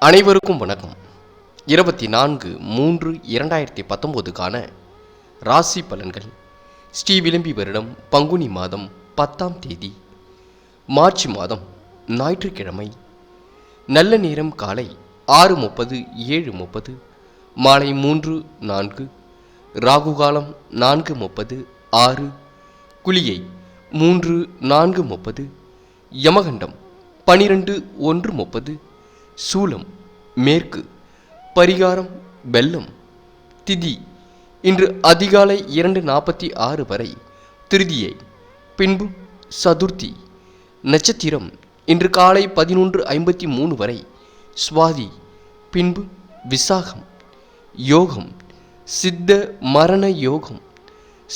அனைவருக்கும் வணக்கம். இருபத்தி நான்கு மூன்று இரண்டாயிரத்தி பத்தொம்போதுக்கான ராசி பலன்கள். ஸ்ரீ விளம்பி வருடம் பங்குனி மாதம் பத்தாம் தேதி. மார்ச் மாதம் ஞாயிற்றுக்கிழமை. நல்ல நேரம் காலை ஆறு முப்பது ஏழு முப்பது மாலை மூன்று நான்கு ராகுகாலம் நான்கு முப்பது ஆறு குளியை மூன்று நான்கு முப்பது யமகண்டம் பனிரெண்டு ஒன்று முப்பது சூலம் மேற்கு பரிகாரம் வெள்ளம் திதி. இன்று அதிகாலை இரண்டு நாற்பத்தி ஆறு வரை திருதியை பின்பு சதுர்த்தி. நட்சத்திரம் இன்று காலை பதினொன்று ஐம்பத்தி மூணு வரை சுவாதி பின்பு விசாகம். யோகம் சித்த மரண யோகம்.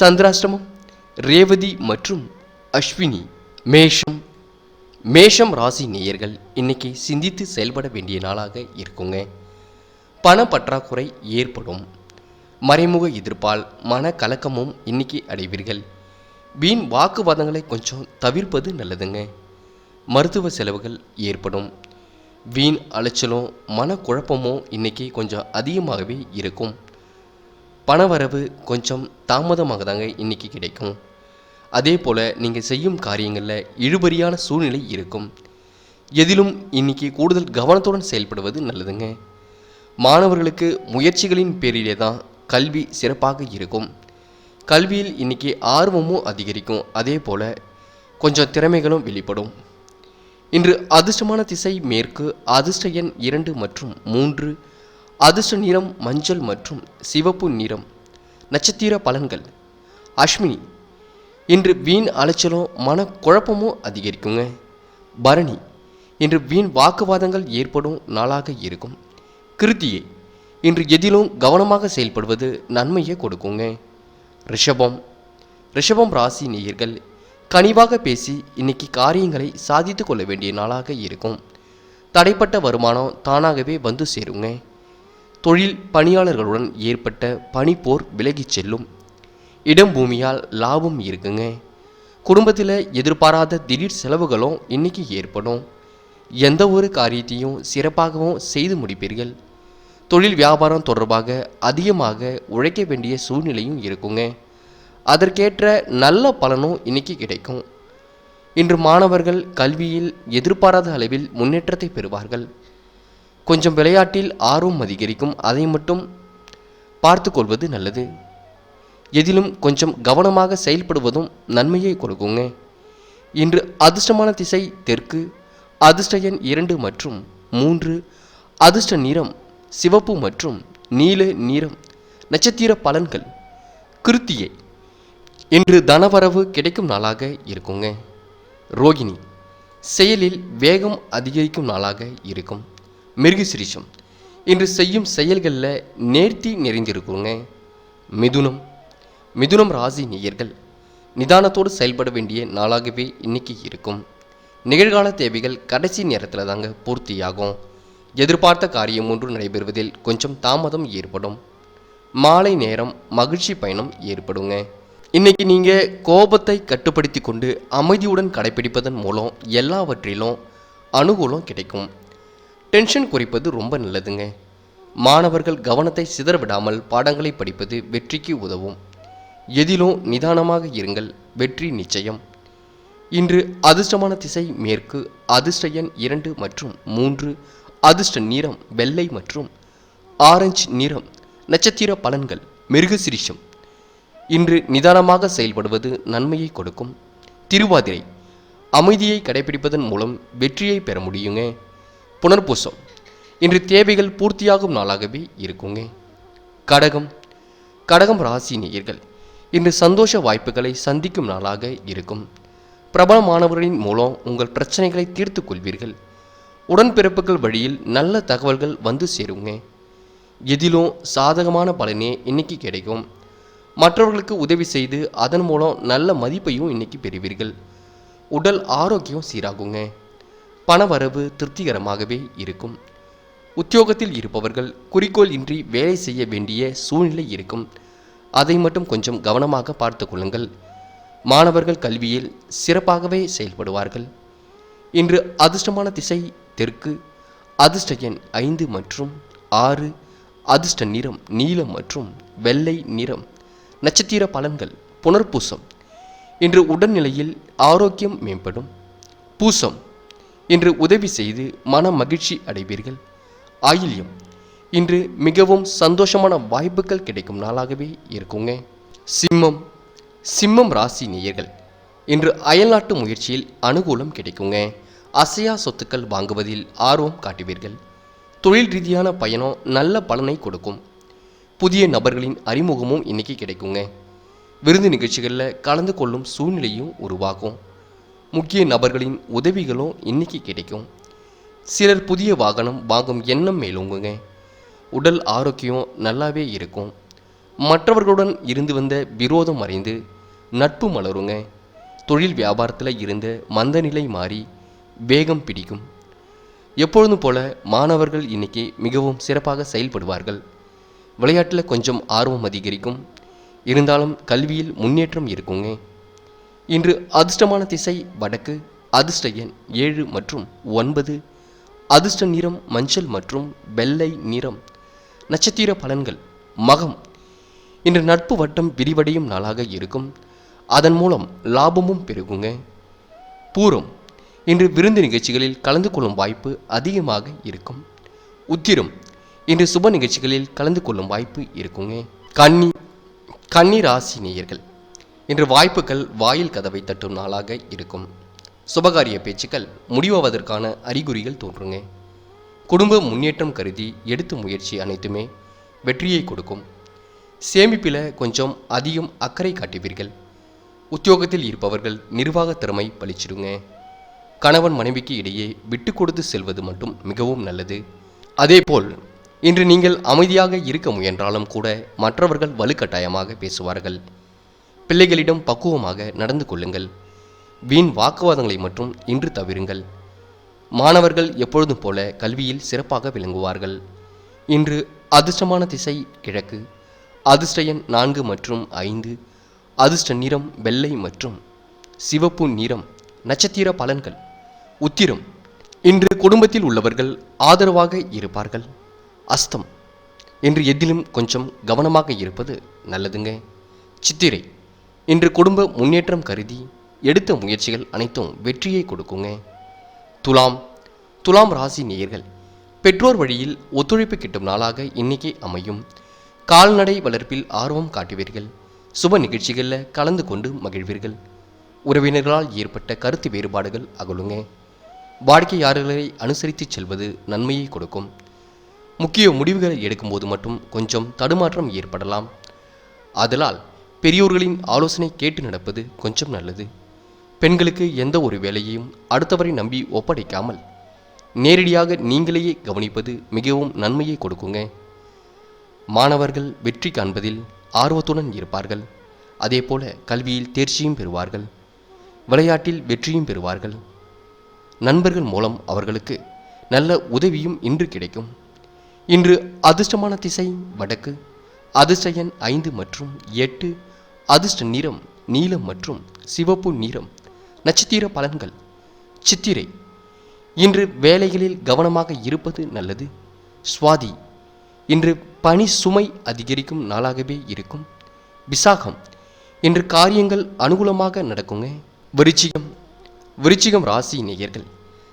சந்திராஷ்டமம் ரேவதி மற்றும் அஸ்வினி மேஷம் மேஷம் ராசி நேயர்கள் இன்னைக்கு சிந்தித்து செயல்பட வேண்டிய நாளாக இருக்குங்க. பண பற்றாக்குறை ஏற்படும். மறைமுக எதிர்ப்பால் மன கலக்கமும் இன்னைக்கு அடைவீர்கள். வீண் வாக்குவாதங்களை கொஞ்சம் தவிர்ப்பது நல்லதுங்க. மருத்துவ செலவுகள் ஏற்படும். வீண் அலைச்சலும் மனக்குழப்பமும் இன்னைக்கு கொஞ்சம் அதிகமாகவே இருக்கும். பணவரவு கொஞ்சம் தாமதமாக தாங்க இன்னைக்கு கிடைக்கும். அதே போல் நீங்கள் செய்யும் காரியங்களில் இழுபறியான சூழ்நிலை இருக்கும். எதிலும் இன்னைக்கு கூடுதல் கவனத்துடன் செயல்படுவது நல்லதுங்க. மாணவர்களுக்கு முயற்சிகளின் பேரிலே தான் கல்வி சிறப்பாக இருக்கும். கல்வியில் இன்னைக்கு ஆர்வமும் அதிகரிக்கும். அதே போல் கொஞ்சம் திறமைகளும் வெளிப்படும். இன்று அதிர்ஷ்டமான திசை மேற்கு அதிர்ஷ்ட எண் இரண்டு மற்றும் மூன்று அதிர்ஷ்ட நிறம் மஞ்சள் மற்றும் சிவப்பு நிறம் நட்சத்திர பலன்கள். அஷ்மினி இன்று வீண் அலைச்சலும் மனக்குழப்பமும் அதிகரிக்குங்க. பரணி இன்று வீண் வாக்குவாதங்கள் ஏற்படும் நாளாக இருக்கும். கிருத்தியை இன்று எதிலும் கவனமாக செயல்படுவது நன்மையை கொடுக்குங்க. ரிஷபம் ரிஷபம் ராசி நேயர்கள் கனிவாக பேசி இன்னைக்கு காரியங்களை சாதித்து கொள்ள வேண்டிய நாளாக இருக்கும். தடைப்பட்ட வருமானம் தானாகவே வந்து சேருங்க. தொழில் பணியாளர்களுடன் ஏற்பட்ட பனிப்போர் விலகிச் செல்லும். இடம் பூமியால் லாபம் இருக்குங்க. குடும்பத்தில் எதிர்பாராத திடீர் செலவுகளும் இன்னைக்கு ஏற்படும். எந்த ஒரு காரியத்தையும் சிறப்பாகவும் செய்து முடிப்பீர்கள். தொழில் வியாபாரம் தொடர்பாக அதிகமாக உழைக்க வேண்டிய சூழ்நிலையும் இருக்குங்க. அதற்கேற்ற நல்ல பலனும் இன்னைக்கு கிடைக்கும். இன்று மாணவர்கள் கல்வியில் எதிர்பாராத அளவில் முன்னேற்றத்தை பெறுவார்கள். கொஞ்சம் விளையாட்டில் ஆர்வம் அதிகரிக்கும். அதை மட்டும் பார்த்து கொள்வது நல்லது. எதிலும் கொஞ்சம் கவனமாக செயல்படுவதும் நன்மையை கொடுக்குங்க. இன்று அதிர்ஷ்டமான திசை தெற்கு அதிர்ஷ்ட எண் இரண்டு மற்றும் மூன்று அதிர்ஷ்ட நிறம் சிவப்பு மற்றும் நீல நிறம் நட்சத்திர பலன்கள். கிருத்தியை இன்று தனவரவு கிடைக்கும் நாளாக இருக்குங்க. ரோகிணி செயலில் வேகம் அதிகரிக்கும் நாளாக இருக்கும். மிருகசிரிஷம் இன்று செய்யும் செயல்களில் நேர்த்தி நிறைந்திருக்குங்க. மிதுனம் மிதுனம் ராசி நேயர்கள் நிதானத்தோடு செயல்பட வேண்டிய நாளாகவே இன்னைக்கு இருக்கும். நிகழ்கால தேவைகள் கடைசி நேரத்தில் தாங்க பூர்த்தியாகும். எதிர்பார்த்த காரியம் ஒன்று நடைபெறுவதில் கொஞ்சம் தாமதம் ஏற்படும். மாலை நேரம் மகிழ்ச்சி பயணம் ஏற்படுங்க. இன்னைக்கு நீங்க கோபத்தை கட்டுப்படுத்தி கொண்டு அமைதியுடன் கடைபிடிப்பதன் மூலம் எல்லாவற்றிலும் அனுகூலம் கிடைக்கும். டென்ஷன் குறைப்பது ரொம்ப நல்லதுங்க. மாணவர்கள் கவனத்தை சிதறவிடாமல் பாடங்களை படிப்பது வெற்றிக்கு உதவும். எதிலும் நிதானமாக இருங்கள் வெற்றி நிச்சயம். இன்று அதிர்ஷ்டமான திசை மேற்கு அதிர்ஷ்ட எண் இரண்டு மற்றும் மூன்று அதிர்ஷ்ட நிறம் வெள்ளை மற்றும் ஆரஞ்சு நிறம் நட்சத்திர பலன்கள் மிருகசிரிஷம். இன்று நிதானமாக செயல்படுவது நன்மையை கொடுக்கும். திருவாதிரை அமைதியை கடைபிடிப்பதன் மூலம் வெற்றியை பெற முடியுங்க. புனர்பூசம் இன்று தேவைகள் பூர்த்தியாகும் நாளாகவே இருக்குங்க. கடகம் கடகம் ராசி நேயர்கள் இன்று சந்தோஷ வாய்ப்புகளை சந்திக்கும் நாளாக இருக்கும். பிரபலமானவர்களின் மூலம் உங்கள் பிரச்சனைகளை தீர்த்து கொள்வீர்கள். உடன்பிறப்புகள் வழியில் நல்ல தகவல்கள் வந்து சேருங்க. எதிலும் சாதகமான பலனே இன்னைக்கு கிடைக்கும். மற்றவர்களுக்கு உதவி செய்து அதன் மூலம் நல்ல மதிப்பையும் இன்னைக்கு பெறுவீர்கள். உடல் ஆரோக்கியம் சீராகுங்க. பணவரவு திருப்திகரமாகவே இருக்கும். உத்தியோகத்தில் இருப்பவர்கள் குறிக்கோள் இன்றி வேலை செய்ய வேண்டிய சூழ்நிலை இருக்கும். அதை மட்டும் கொஞ்சம் கவனமாக பார்த்து கொள்ளுங்கள். மாணவர்கள் கல்வியில் சிறப்பாகவே செயல்படுவார்கள். இன்று அதிர்ஷ்டமான திசை தெற்கு அதிர்ஷ்ட எண் ஐந்து மற்றும் ஆறு அதிர்ஷ்ட நிறம் நீலம் மற்றும் வெள்ளை நிறம் நட்சத்திர பலன்கள் புனர்பூசம். இன்று உடல்நிலையில் ஆரோக்கியம் மேம்படும். பூசம் இன்று உதவி செய்து மன மகிழ்ச்சி அடைவீர்கள். ஆயில்யம் இன்று மிகவும் சந்தோஷமான வாய்ப்புகள் கிடைக்கும் நாளாகவே இருக்குங்க. சிம்மம் சிம்மம் ராசி நேயர்கள் இன்று அயல்நாட்டு முயற்சியில் அனுகூலம் கிடைக்குங்க. அசையா சொத்துக்கள் வாங்குவதில் ஆர்வம் காட்டுவீர்கள். தொழில் ரீதியான பயணம் நல்ல பலனை கொடுக்கும். புதிய நபர்களின் அறிமுகமும் இன்னைக்கு கிடைக்குங்க. விருந்து நிகழ்ச்சிகளில் கலந்து கொள்ளும் சூழ்நிலையும் உருவாகும். முக்கிய நபர்களின் உதவிகளும் இன்னைக்கு கிடைக்கும். சிலர் புதிய வாகனம் வாங்கும் எண்ணம் மேலோங்குங்க. உடல் ஆரோக்கியம் நல்லாவே இருக்கும். மற்றவர்களுடன் இருந்து வந்த விரோதம் மறைந்து நட்பு மலருங்க. தொழில் வியாபாரத்தில் இருந்த மந்தநிலை மாறி வேகம் பிடிக்கும். எப்பொழுதும் போல மாணவர்கள் இன்னைக்கு மிகவும் சிறப்பாக செயல்படுவார்கள். விளையாட்டில் கொஞ்சம் ஆர்வம் அதிகரிக்கும். இருந்தாலும் கல்வியில் முன்னேற்றம் இருக்குங்க. இன்று அதிர்ஷ்டமான திசை வடக்கு அதிர்ஷ்ட எண் ஏழு மற்றும் ஒன்பது. அதிர்ஷ்ட நிறம் மஞ்சள் மற்றும் வெள்ளை நிறம் நட்சத்திர பலன்கள். மகம். இன்று நட்பு வட்டம் விரிவடையும் நாளாக இருக்கும். அதன் மூலம் லாபமும் பெருகுங்க. பூரம். இன்று விருந்து நிகழ்ச்சிகளில் கலந்து கொள்ளும் வாய்ப்பு அதிகமாக இருக்கும். உத்திரம். இன்று சுப நிகழ்ச்சிகளில் கலந்து கொள்ளும் வாய்ப்பு இருக்குங்க. கன்னி கன்னி ராசி நேயர்கள். இன்று வாய்ப்புகள் வாயில் கதவை தட்டும் நாளாக இருக்கும். சுபகாரிய பேச்சுக்கள் முடிவாவதற்கான அறிகுறிகள் தோன்றுங்க. குடும்ப முன்னேற்றம் கருதி எடுத்த முயற்சி அனைத்துமே வெற்றியை கொடுக்கும். சேமிப்பில் கொஞ்சம் அதிகம் அக்கறை காட்டுவீர்கள். உத்தியோகத்தில் இருப்பவர்கள் நிர்வாக திறமை பளிச்சிடுங்க கணவன் மனைவிக்கு இடையே விட்டு கொடுத்து செல்வது மட்டும் மிகவும் நல்லது. அதேபோல் இன்று நீங்கள் அமைதியாக இருக்க முயன்றாலும் கூட மற்றவர்கள் வலுக்கட்டாயமாக பேசுவார்கள். பிள்ளைகளிடம் பக்குவமாக நடந்து கொள்ளுங்கள். வீண் வாக்குவாதங்களை மட்டும் இன்று தவிருங்கள். மாணவர்கள் எப்பொழுதும் போல கல்வியில் சிறப்பாக விளங்குவார்கள். இன்று அதிர்ஷ்டமான திசை கிழக்கு. அதிர்ஷ்ட எண் நான்கு மற்றும் ஐந்து. அதிர்ஷ்ட நிறம் வெள்ளை மற்றும் சிவப்பு நிறம் நட்சத்திர பலன்கள். உத்திரம் இன்று குடும்பத்தில் உள்ளவர்கள் ஆதரவாக இருப்பார்கள். அஸ்தம் இன்று எதிலும் கொஞ்சம் கவனமாக இருப்பது நல்லதுங்க. சித்திரை இன்று குடும்ப முன்னேற்றம் கருதி எடுத்த முயற்சிகள் அனைத்தும் வெற்றியை கொடுக்குங்க. துலாம் துலாம் ராசி நேயர்கள் பெற்றோர் வழியில் ஒத்துழைப்பு கிட்டும் நாளாக இன்னைக்கு அமையும். கால்நடை வளர்ப்பில் ஆர்வம் காட்டுவீர்கள். சுப நிகழ்ச்சிகளில் கலந்து கொண்டு மகிழ்வீர்கள். உறவினர்களால் ஏற்பட்ட கருத்து வேறுபாடுகள் அகலுங்க. வாடிக்கையாளர்களை அனுசரித்து செல்வது நன்மையை கொடுக்கும். முக்கிய முடிவுகளை எடுக்கும்போது மட்டும் கொஞ்சம் தடுமாற்றம் ஏற்படலாம். ஆதலால் பெரியோர்களின் ஆலோசனை கேட்டு நடப்பது கொஞ்சம் நல்லது. பெண்களுக்கு எந்த ஒரு வேலையையும் அடுத்தவரை நம்பி ஒப்படைக்காமல் நேரடியாக நீங்களையே கவனிப்பது மிகவும் நன்மையை கொடுக்குங்க. மாணவர்கள் வெற்றி காண்பதில் ஆர்வத்துடன் இருப்பார்கள். அதேபோல கல்வியில் தேர்ச்சியும் பெறுவார்கள். விளையாட்டில் வெற்றியும் பெறுவார்கள். நண்பர்கள் மூலம் அவர்களுக்கு நல்ல உதவியும் இன்று கிடைக்கும். இன்று அதிர்ஷ்டமான திசை வடக்கு அதிர்ஷ்ட எண் ஐந்து மற்றும் எட்டு அதிர்ஷ்ட நிறம் நீலம் மற்றும் சிவப்பு நிறம் நட்சத்திர பலன்கள். சித்திரை. இன்று வேலைகளில் கவனமாக இருப்பது நல்லது. சுவாதி. இன்று பணி சுமை அதிகரிக்கும் நாளாகவே இருக்கும். விசாகம். இன்று காரியங்கள் அனுகூலமாக நடக்குங்க. விருச்சிகம். விருச்சிகம் ராசி நேயர்கள்.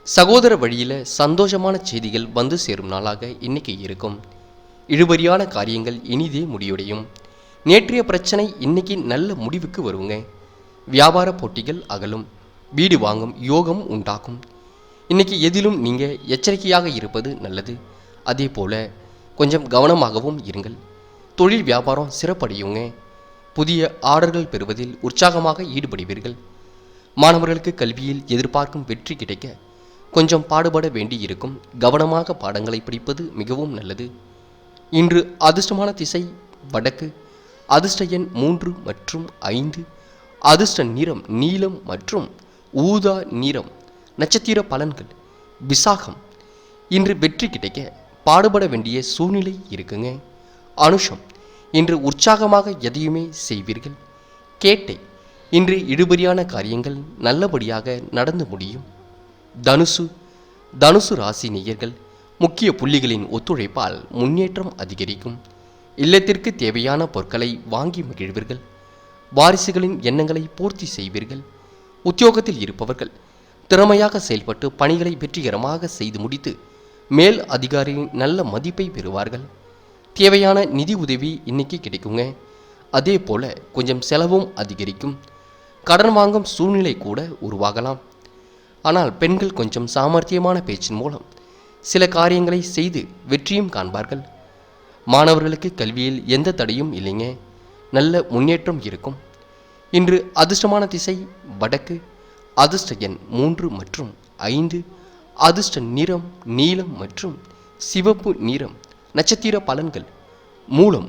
சகோதர வழியில சந்தோஷமான செய்திகள் வந்து சேரும் நாளாக இன்னைக்கு இருக்கும். இழுபறியான காரியங்கள் இனிதே முடிவடையும். நேற்றைய பிரச்சனை இன்னைக்கு நல்ல முடிவுக்கு வருங்க. வியாபார போட்டிகள் அகலும். வீடு வாங்கும் யோகம் உண்டாகும் இன்னைக்கு எதிலும் நீங்கள் எச்சரிக்கையாக இருப்பது நல்லது. அதே போல் கொஞ்சம் கவனமாகவும் இருங்கள். தொழில் வியாபாரம் சிறப்படையுங்க. புதிய ஆர்டர்கள் பெறுவதில் உற்சாகமாக ஈடுபடுவீர்கள். மாணவர்களுக்கு கல்வியில் எதிர்பார்க்கும் வெற்றி கிடைக்க கொஞ்சம் பாடுபட வேண்டி இருக்கும் கவனமாக பாடங்களை படிப்பது மிகவும் நல்லது. இன்று அதிர்ஷ்டமான திசை வடக்கு. அதிர்ஷ்ட எண் மூன்று மற்றும் ஐந்து. அதிர்ஷ்ட நிறம் நீலம் மற்றும் ஊதா நிறம் நட்சத்திர பலன்கள். விசாகம். இன்று வெற்றி கிடைக்க பாடுபட வேண்டிய சூழ்நிலை இருக்குங்க. அனுஷம். இன்று உற்சாகமாக எதையுமே செய்வீர்கள். கேட்டை. இன்று இழுபறியான காரியங்கள் நல்லபடியாக நடந்து முடியும். தனுசு. தனுசு ராசி நேயர்கள் முக்கிய புள்ளிகளின் ஒத்துழைப்பால் முன்னேற்றம் அதிகரிக்கும். இல்லத்திற்கு தேவையான பொருட்களை வாங்கி மகிழ்வீர்கள். வாரிசுகளின் எண்ணங்களை பூர்த்தி செய்வீர்கள். உத்தியோகத்தில் இருப்பவர்கள் திறமையாக செயல்பட்டு பணிகளை வெற்றிகரமாக செய்து முடித்து மேல் அதிகாரியின் நல்ல மதிப்பை பெறுவார்கள். தேவையான நிதி உதவி இன்னைக்கு கிடைக்குங்க. அதே போல கொஞ்சம் செலவும் அதிகரிக்கும். கடன் வாங்கும் சூழ்நிலை கூட உருவாகலாம். ஆனால் பெண்கள் கொஞ்சம் சாமர்த்தியமான பேச்சின் மூலம் சில காரியங்களை செய்து வெற்றியும் காண்பார்கள். மாணவர்களுக்கு கல்வியில் எந்த தடையும் இல்லைங்க. நல்ல முன்னேற்றம் இருக்கும். இன்று அதிர்ஷ்டமான திசை வடக்கு. அதிர்ஷ்ட எண் மூன்று மற்றும் ஐந்து. அதிர்ஷ்ட நிறம் நீலம் மற்றும் சிவப்பு நிறம் நட்சத்திர பலன்கள். மூலம்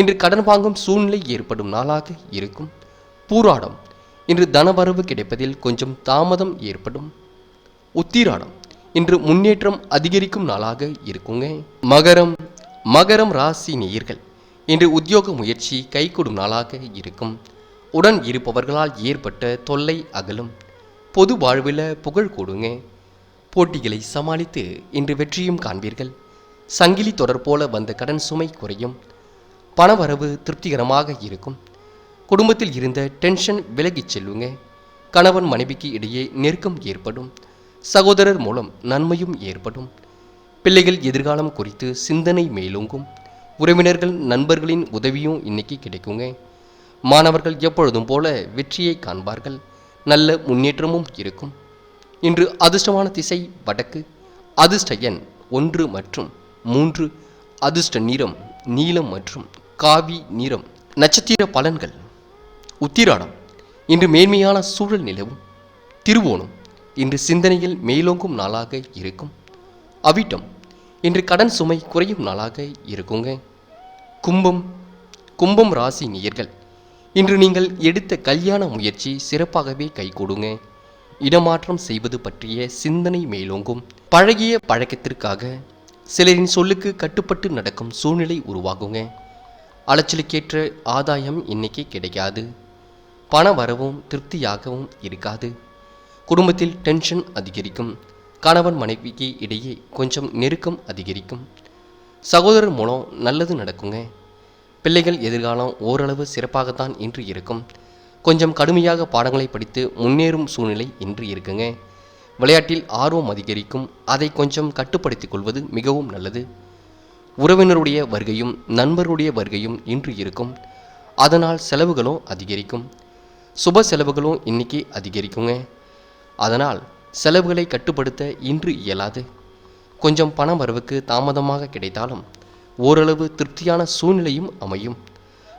இன்று கடன் வாங்கும் சூழ்நிலை ஏற்படும் நாளாக இருக்கும். பூராடம் இன்று தனவரவு கிடைப்பதில் கொஞ்சம் தாமதம் ஏற்படும். உத்திராடம் இன்று முன்னேற்றம் அதிகரிக்கும் நாளாக இருக்குங்க. மகரம் மகரம் ராசி நேயர்கள் இன்று உத்தியோக முயற்சி கைகூடும் நாளாக இருக்கும். உடன் இருப்பவர்களால் ஏற்பட்ட தொல்லை அகலும். பொது வாழ்வில் புகழ் கூடுங்க. போட்டிகளை சமாளித்து இன்று வெற்றியும் காண்பீர்கள். சங்கிலி தொடர் போல வந்த கடன் சுமை குறையும். பணவரவு திருப்திகரமாக இருக்கும். குடும்பத்தில் இருந்த டென்ஷன் விலகிச் செல்லுங்க. கணவன் மனைவிக்கு இடையே நெருக்கம் ஏற்படும். சகோதரர் மூலம் நன்மையும் ஏற்படும். பிள்ளைகள் எதிர்காலம் குறித்து சிந்தனை மேலோங்கும். உறவினர்கள் நண்பர்களின் உதவியும் இன்னைக்கு கிடைக்குங்க. மாணவர்கள் எப்பொழுதும் போல வெற்றியை காண்பார்கள். நல்ல முன்னேற்றமும் இருக்கும். இன்று அதிர்ஷ்டமான திசை வடக்கு. அதிர்ஷ்ட எண் ஒன்று மற்றும் மூன்று. அதிர்ஷ்ட நிறம் நீலம் மற்றும் காவி நிறம். நட்சத்திர பலன்கள். உத்திராடம். இன்று மேன்மையான சூழல் நிலவும். திருவோணம். இன்று சிந்தனையில் மேலோங்கும் நாளாக இருக்கும். அவிட்டம். இன்று கடன் சுமை குறையும் நாளாக இருக்குங்க. கும்பம். கும்பம் ராசி நேயர்கள். இன்று நீங்கள் எடுத்த கல்யாண முயற்சி சிறப்பாகவே கைகூடுங்க இடமாற்றம் செய்வது பற்றிய சிந்தனை மேலோங்கும். பழகிய பழக்கத்திற்காக சிலரின் சொல்லுக்கு கட்டுப்பட்டு நடக்கும் சூழ்நிலை உருவாகுங்க. அலைச்சலுக்கேற்ற ஆதாயம் இன்னைக்கு கிடைக்காது. பண வரவும் திருப்தியாகவும் இருக்காது. குடும்பத்தில் டென்ஷன் அதிகரிக்கும். கணவன் மனைவிக்கு இடையே கொஞ்சம் நெருக்கம் அதிகரிக்கும். சகோதரர் மூலம் நல்லது நடக்குங்க. பிள்ளைகள் எதிர்காலம் ஓரளவு சிறப்பாகத்தான் இன்று இருக்கும். கொஞ்சம் கடுமையாக பாடங்களை படித்து முன்னேறும் சூழ்நிலை இன்று இருக்குங்க. விளையாட்டில் ஆர்வம் அதிகரிக்கும் அதை கொஞ்சம் கட்டுப்படுத்திக் கொள்வது மிகவும் நல்லது. உறவினருடைய வருகையும் நண்பருடைய வருகையும் இன்று இருக்கும். அதனால் செலவுகளும் அதிகரிக்கும். சுப செலவுகளும் இன்னைக்கு அதிகரிக்குங்க. அதனால் செலவுகளை கட்டுப்படுத்த இன்று இயலாது. கொஞ்சம் பணம் வரவுக்கு தாமதமாக கிடைத்தாலும் ஓரளவு திருப்தியான சூழ்நிலையும் அமையும்.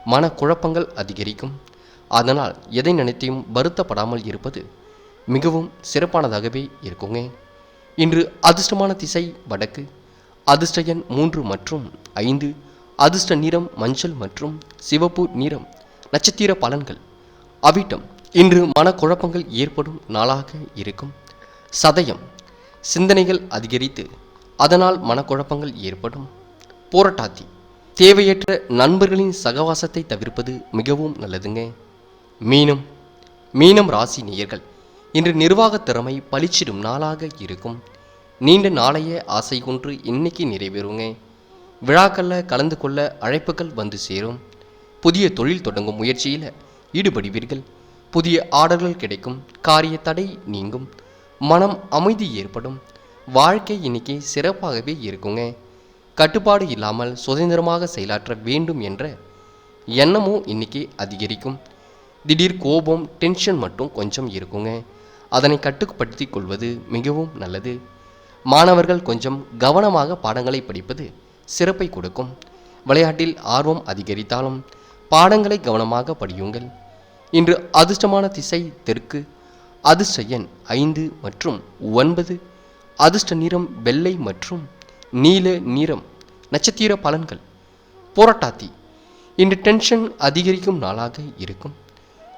மன குழப்பங்கள் அதிகரிக்கும். அதனால் எதை நினைத்தையும் வருத்தப்படாமல் இருப்பது மிகவும் சிறப்பானதாகவே இருக்குங்க. இன்று அதிர்ஷ்டமான திசை வடக்கு. அதிர்ஷ்ட எண் மூன்று மற்றும் ஐந்து. அதிர்ஷ்ட நிறம் மஞ்சள் மற்றும் சிவப்பு நிறம் நட்சத்திர பலன்கள். அவிட்டம். இன்று மனக்குழப்பங்கள் ஏற்படும் நாளாக இருக்கும். சதயம். சிந்தனைகள் அதிகரித்து அதனால் மனக்குழப்பங்கள் ஏற்படும். போராட்டாத்தி. தேவையற்ற நண்பர்களின் சகவாசத்தை தவிர்ப்பது மிகவும் நல்லதுங்க. மீனம். மீனம் ராசி நேயர்கள் இன்று நிர்வாகத் திறமை பளிச்சிடும் நாளாக இருக்கும். நீண்ட நாளைய ஆசை ஒன்று இன்னைக்கு நிறைவேறுங்க. விழாக்களில் கலந்து கொள்ள அழைப்புகள் வந்து சேரும். புதிய தொழில் தொடங்கும் முயற்சியில் ஈடுபடுவீர்கள். புதிய ஆர்டர்கள் கிடைக்கும் காரிய தடை நீங்கும் மனம் அமைதி ஏற்படும். வாழ்க்கை இன்னைக்கு சிறப்பாகவே இருக்குங்க. கட்டுப்பாடு இல்லாமல் சுதந்திரமாக செயலாற்ற வேண்டும் என்ற எண்ணமும் இன்னைக்கு அதிகரிக்கும். திடீர் கோபம் டென்ஷன் மட்டும் கொஞ்சம் இருக்குங்க. அதனை கட்டுப்படுத்தி கொள்வது மிகவும் நல்லது. மாணவர்கள் கொஞ்சம் கவனமாக பாடங்களை படிப்பது சிறப்பை கொடுக்கும். விளையாட்டில் ஆர்வம் அதிகரித்தாலும் பாடங்களை கவனமாக படியுங்கள். இன்று அதிர்ஷ்டமான திசை தெற்கு அதிர்ஷ்ட எண் ஐந்து மற்றும் ஒன்பது அதிர்ஷ்ட நிறம் வெள்ளை மற்றும் நீல நிறம் நட்சத்திர பலன்கள் போராட்டாத்தி. இன்று டென்ஷன் அதிகரிக்கும் நாளாக இருக்கும்.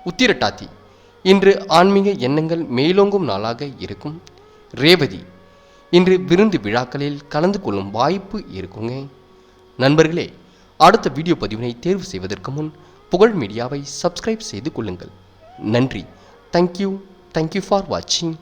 உத்திரட்டாத்தி இன்று ஆன்மீக எண்ணங்கள் மேலோங்கும் நாளாக இருக்கும். ரேவதி இன்று விருந்து விழாக்களில் கலந்து கொள்ளும் வாய்ப்பு இருக்குங்க. நண்பர்களே அடுத்த வீடியோ பதிவினை தேர்வு செய்வதற்கு முன் புகழ் மீடியாவை சப்ஸ்கிரைப் செய்து கொள்ளுங்கள். நன்றி. தேங்க்யூ தேங்க்யூ ஃபார் வாட்சிங்